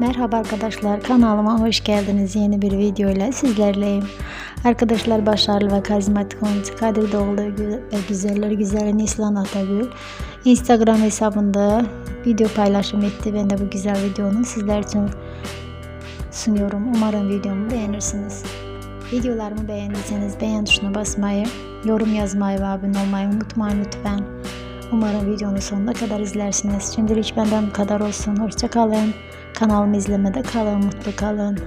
Merhaba arkadaşlar kanalıma hoş geldiniz. Yeni bir video ile sizlerleyim. Arkadaşlar başarılı ve karizmatik oyuncu Kadir Doğulu ve güzeller güzeli Nislan Atagül Instagram hesabında video paylaşım etti. Ben de bu güzel videonu sizler için sunuyorum. Umarım videomu beğenirsiniz. Videolarımı beğendiyseniz beğen tuşuna basmayı, yorum yazmayı ve abone olmayı unutmayın lütfen. Umarım videonun sonuna kadar izlersiniz. Şimdilik benden bu kadar olsun. Hoşça kalın. Kanalımı izlemede kalın, mutlu kalın.